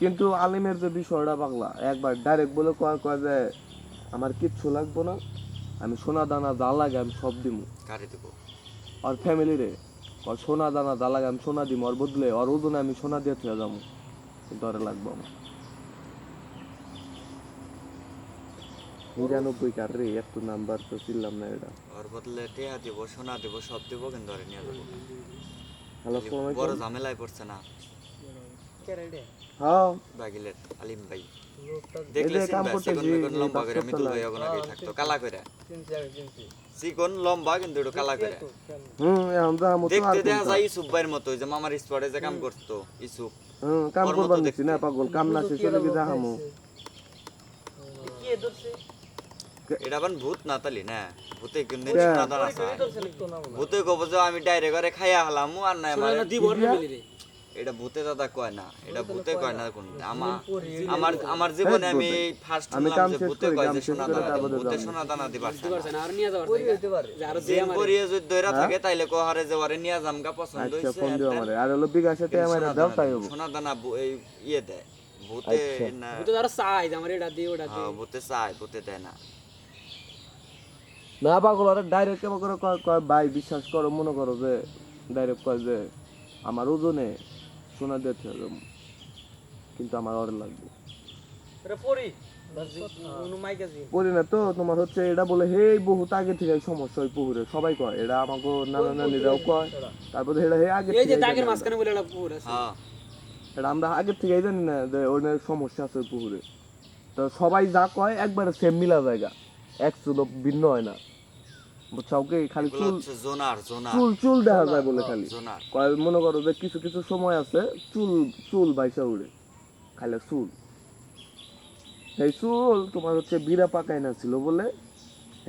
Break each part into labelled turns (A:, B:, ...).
A: কিন্তু আলিমের যে বিষয়টা পাগলা একবার ডাইরেক্ট বলে কয় কয় যে আমার কিচ্ছু লাগবো না আমি সোনা দানা যা লাগে আমি সব দিমু।
B: কারে দেবো?
A: আর ফ্যামিলি রে আর সোনা দানা যা লাগে আমি সোনা দিমু আর বদলে আর ওজনে আমি সোনা দিয়ে থুয়ে যাব কিন্তু আরে লাগবো আমার নিরানব্বই কার রে এত নাম্বার তো চিনলাম না এটা।
B: ওর বদলে টেহা দেবো সোনা দেবো সব দেবো কিন্তু ওরে নিয়ে যাব। বড় ঝামেলায় পড়ছে না।
A: হ্যাঁ।
B: বাগিলের আলিম ভাই। দেখলে
A: যে কাম
B: চিনবা,
A: করতেছি,
B: চিকন লম্বা করে
A: বাক্সর
B: মিতুল
A: তলায়।
B: আগে থাকতো কালা করে। চিকন লম্বা কিন্তু একটু কালা করে।
A: হুম এখন মতো
B: দেখতে দেখা যায় ইসুফ ভাইয়ের মতো যে মামার স্পটে যে কাম করতো ইসুফ
A: হুম কাম করবার নিচ্ছি না পাগল কাম না শেষ হলে কি দেখামু
B: এটা আবার ভূত না? তালি না ভূতে কিন্তু? সোনা দানা ভূতে কব যে আমি ডাইরেক্ট করে খাইয়া হলাম আর নাই আমার এটা ভূতে দাদা কয় না এটা ভূতে কয় না। কোন আমার আমার আমার জীবনে আমি ফার্স্ট
A: আমি
B: শুনলাম
A: কাম
B: যে
A: শেষ
B: ভূতে কয় যে সোনা দানা। ভূতে। সোনা দানা দিবার
C: আরও
B: জেন করিয়ে যদি দইরা থাকে তাইলে কো হারে যে ওরে নিয়া জামগা পছন্দ
A: আচ্ছা
B: হইছে
A: ফোন দিও আমারে। আর হলো বিকাশে
B: কিন্তু
A: আমার দাও তাই। হব।
B: সোনা দানা এই ইয়ে দেয়। ভূতে
A: আচ্ছা।
B: না হ্যাঁ, ভূতে চায় ভূতে দেয় না।
A: না পাগল আরে ডাইরেক্ট কেমন করে কয় কয় ভাই বিশ্বাস করো মনে করো যে ডাইরেক্ট কয় যে আমার ওজনে সোনা দিয়ে কিন্তু আমার অর্ডার লাগবে। পড়ি। না তো তোমার হচ্ছে এটা বলে হে বহুত আগে থেকে সমস্যা ওই পুকুরে। সবাই কয় এটা আমাকে নানা নানিরাও কয়। তারপরে এটা হে আগে থেকে জানি আমরা।
B: হ্যাঁ।
A: এটা আমরা আগে থেকেই জানি না যে ওদের সমস্যা আছে ওই পুকুরে। তো সবাই যা কয় একবারে সেম মিলা জায়গা। এক চুলো ভিন্ন হয় না। খালি চুল
B: জোনার জোনার।
A: চুল চুল দেখা যায় বলে খালি। কয় মনে করো যে কিছু কিছু সময় আছে চুল চুল বাইসা উড়ে। খালি চুল। এই চুল তোমার হচ্ছে বিড়া পাকাই না ছিল বলে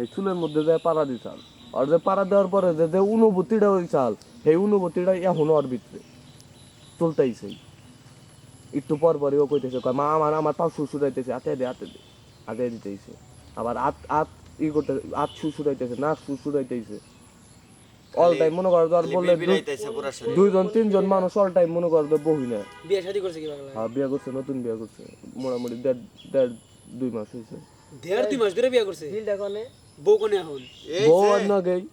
A: এই চুলের মধ্যে যায় পাড়া দিছাল আর। যে পাড়া দেওয়ার পরে যে যে অনুভূতিটা চাল সেই অনুভূতিটা এখনও ওর ভিতরে। চলতেইছে একটু পর পরে ও কইতেছে কয় মা আমার আমার হাতে দে হাতে দে। হাতে আবার আত আত ই করতে আত সুসুরাইতেছে নাক সুসুরাইতেছে অল টাইম মনে করো আর বললে দুইজন তিনজন মানুষ অল টাইম মনে করো তো বহি না
C: বিয়ে শাদী করছে কি বাংলা
A: হ্যাঁ বিয়ে করছে নতুন বিয়ে করছে। মোটামুটি দেড় দেড় দুই মাস হয়েছে।
C: দেড় দুই মাস ধরে বিয়ে করছে? বউ কোনে এখন?
A: বউ আর না গেই